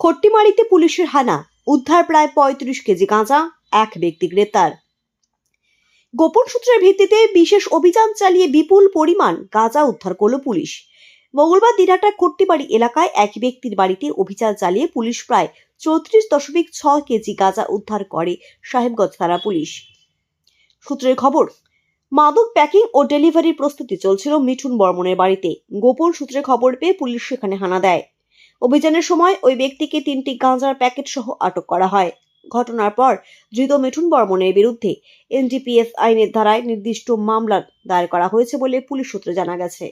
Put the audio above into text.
খট্টিমারিতে পুলিশের হানা, উদ্ধার প্রায় পঁয়ত্রিশ কেজি গাঁজা, এক ব্যক্তি গ্রেপ্তার। গোপন সূত্রের ভিত্তিতে বিশেষ অভিযান চালিয়ে বিপুল পরিমাণ গাঁজা উদ্ধার করল পুলিশ। মঙ্গলবার দিনহাটার খট্টিবাড়ি এলাকায় এক ব্যক্তির বাড়িতে অভিযান চালিয়ে পুলিশ প্রায় চৌত্রিশ দশমিক ছ কেজি গাঁজা উদ্ধার করে সাহেবগঞ্জ থানা পুলিশ। সূত্রের খবর, মাদক প্যাকিং ও ডেলিভারির প্রস্তুতি চলছিল মিঠুন বর্মনের বাড়িতে। গোপন সূত্রে খবর পেয়ে পুলিশ সেখানে হানা দেয়। অভিযানের সময় ওই ব্যক্তিকে তিনটি গাঁজার প্যাকেট সহ আটক করা হয় ঘটনার পর ধৃত মিঠুন বর্মনের বিরুদ্ধে এনডিপিএস আইনের ধারায় নির্দিষ্ট মামলা দায়ের করা হয়েছে বলে পুলিশ সূত্রে জানা গেছে